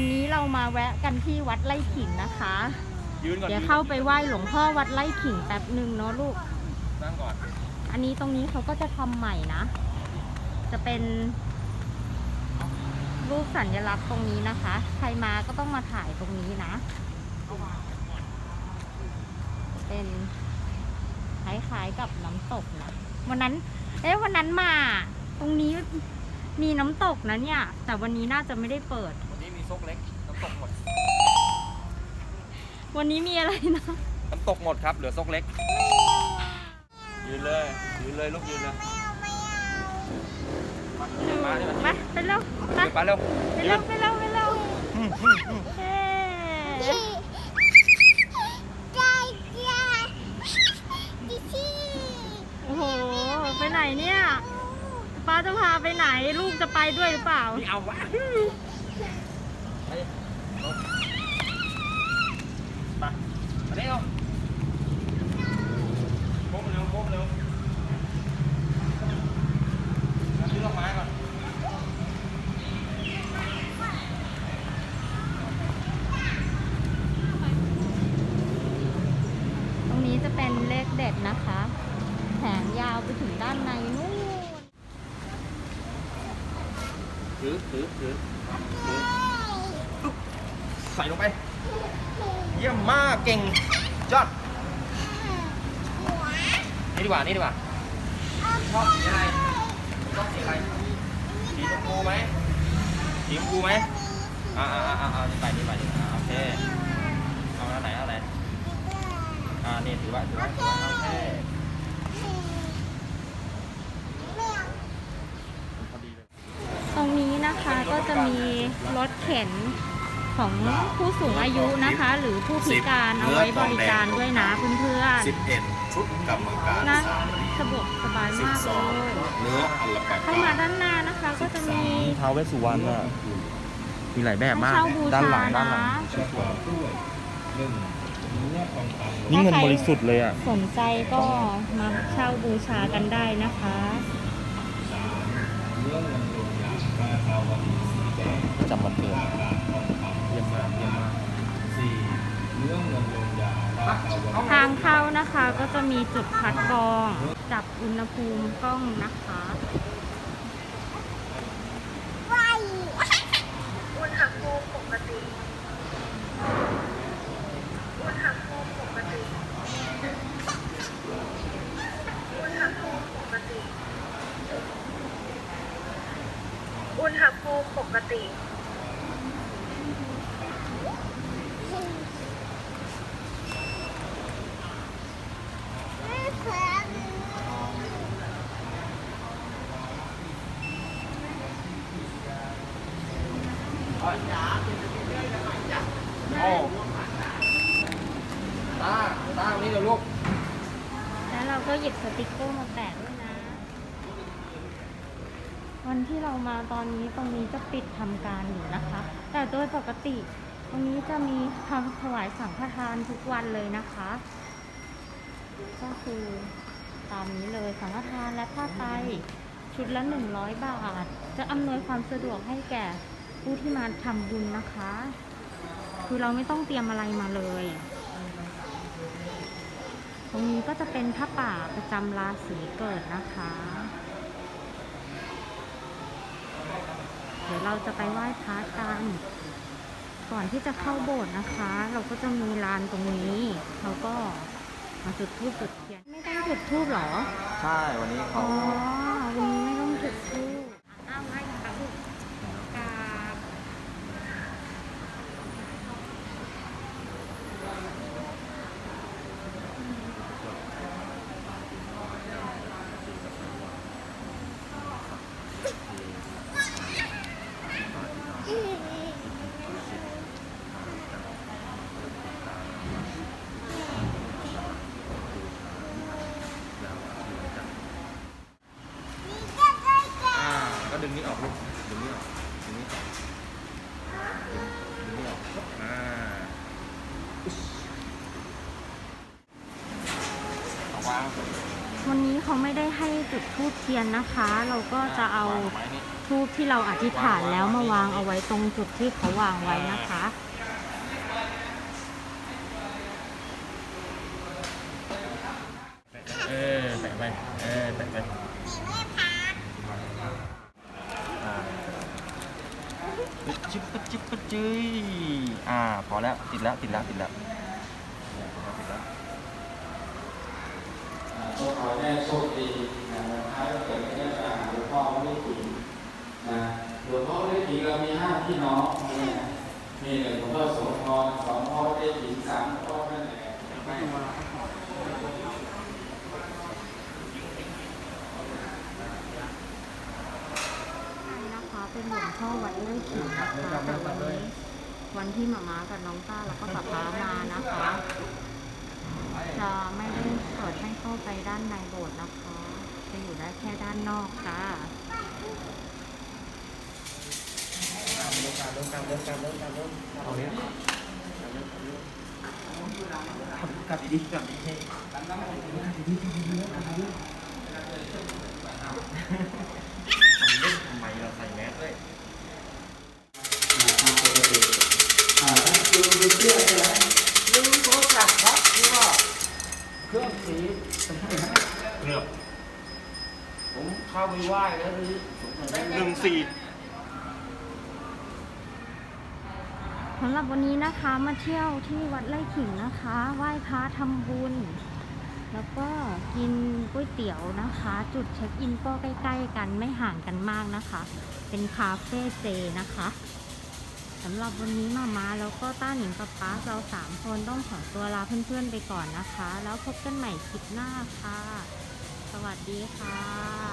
อันนี้เรามาแวะกันที่วัดไร่ขิงนะคะ ยืนก่อนเดี๋ยวเข้าไปไหว้หลวงพ่อวัดไร่ขิงแป๊บหนึ่งเนาะลูก นั่งก่อน อันนี้ตรงนี้เขาก็จะทำใหม่นะ จะเป็น รูปสัญลักษณ์ตรงนี้นะคะ ใครมาก็ต้องมาถ่ายตรงนี้นะ เป็นคล้ายๆกับน้ำตกนะวันนั้น เอ๊ะวันนั้นมา ตรงนี้มีน้ำตกนะเนี่ย แต่วันนี้น่าจะไม่ได้เปิด วันนี้มีซกเล็ก น้ำตกหมด วันนี้มีอะไรนะ น้ำตกหมดครับ เหลือซกเล็ก ยืนเลย ยืนเลยลูกยืนเลยมายืนมาใช่ไหมมาไปเร็วไปยืนไปเร็วไปยืเร็วนไปเร็วไปเร็วเฮ้โอ้โห ไปไหนเนี่ย ป้าจะพาไปไหน ลูกจะไปด้วยหรือเปล่านี่เอาวะไปลงไปมาเร็วโค้งเร็วโค้งเร็วมาซื้อดอกไม้ก่อน ตรงนี้จะ เป็นเลขเด็ดนะคะแผงยาวไปถึงด้านในนู่นถือถือถือถืออึ๊บใส่ลงไป เยี่ยมมากเก่งยอดนี่ดีกว่านี่ดีกว่าชอบสีอะไรชอบสีอะไรสีชมพูไหมสีชมพูไหมอ่าอ่าอ่าอ่านี่ไปไปโอเค เอาอันไหนเอาอันไหน อ่านี่ถือว่าถือว่าถือว่าโอเคพอดีเลยตรงนี้นะคะก็จะมีรถเข็นของผู้สูงอายุนะคะ หรือผู้พิการเอาไว้บริการด้วยนะเพื่อน11ชุดกรรมการๆนะสามรีสะดวกสบายมากเลย12เนื้ออัลปาเข้าก้ามาด้านหน้านะคะก็จะมีท้าวเวสสุวรรณอะมีหลายแบบมาก เช่าบูด้านหชาลังด้านหลันะงนี่ง เงินบริสุทธิ์เลยอะ สนใจก็มาเช่าบูชากันได้นะคะจำมันเกินเยี่ยมมากเยี่ยมมากทางเข้านะคะก็จะมีจุดคัดกรอง จับอุณหภูมิกล้องนะคะอุณหภูมิปกติ อุณหภูมิปกติ อุณหภูมิปกติ อุณหภูมิปกติ โอ้ตาตาวันนี้เดี๋ยวลูก แล้วเราก็หยิบสติกเกอร์มาแปะด้วยนะ วันที่เรามาตอนนี้ตรงนี้จะปิดทำการอยู่นะคะ แต่โดยปกติ ตรงนี้จะมีทำถวายสังฆทานทุกวันเลยนะคะ ก็คือตามนี้เลยสังฆทานและผ้าไตรชุดละ 100 บาท จะอำนวยความสะดวกให้แก่ ผู้ที่มาทำบุญนะคะ คือเราไม่ต้องเตรียมอะไรมาเลย ตรงนี้ก็จะเป็นผ้าป่าประจำราศีเกิดนะคะ เดี๋ยวเราจะไปไหว้พระกันก่อนที่จะเข้าโบสถ์นะคะ เราก็จะมีลานตรงนี้ เราก็มาจุดธูปจุดเทียน ไม่ต้องจุดธูปเหรอ ใช่ วันนี้อ๋เขา อ วันนี้ไม่ต้องจุดธูปอ้าวให้ค่ะลูกกราบ อ่าก็ดึงนี้ออกลูก ดึงนี้ออก ดึงนี้ออก ดึงนี้ออกอ่าเอาวาง วันนี้ เขาไม่ได้ให้จุดธูปเทียนนะคะ เราก็จะเอาทูบที่เราอธิษฐานแล้วมาวางเอาไว้ตรงจุดที่เขาวางไว้นะคะเออแปะไปเออแปะไปอ่าปึ๊ดจิ๊บปึ๊ดจิ๊บจุ้อ่าพอแล้วติดแล้วติดแล้วติดแล้วติดแล้ว ก็ขอให้โชคดีนะท้ายวันเกิดก็จะหาหลวงพ่อไม่ได้ถิงนะหลวงพ่อไม่ได้ถิงเรามีห้าพี่น้องนะมีหนึ่งหลวงพ่อโสธรสองพ่อได้ถิงสามพ่อนั่นแหละนะคะเป็นหลวงพ่อวัดไร่ขิงนะคะแต่วันนี้วันที่หมาม้ากับน้องต้าแล้วก็ป๊าป๊ามานะคะ จะไม่ เข้าไปด้านในโบสถ์นะคะ จะอยู่ได้แค่ด้านนอกค่ะกลับดีกับดีๆกลับดีๆทำเล่นทำไมเราใส่แมสด้วยอ่าท่านคุณดูเชื่อใช่ไหมลืมโทรศัพท์ครับที่ว่าเครื่องสี เกือบ ผม ไหว้แล้วทีหนึ่งสี่สำหรับวันนี้นะคะมาเที่ยวที่วัดไร่ขิงนะคะ ไหว้พระทำบุญ แล้วก็กินก๋วยเตี๋ยวนะคะ จุดเช็คอินก็ใกล้ ๆ กันไม่ห่างกันมากนะคะ เป็นคาเฟ่เจนะคะสำหรับวันนี้มามาแล้วก็ต้าหนิงกับป้าเราสามคนต้องขอตัวลาเพื่อนๆไปก่อนนะคะ แล้วพบกันใหม่คลิปหน้าค่ะ สวัสดีค่ะ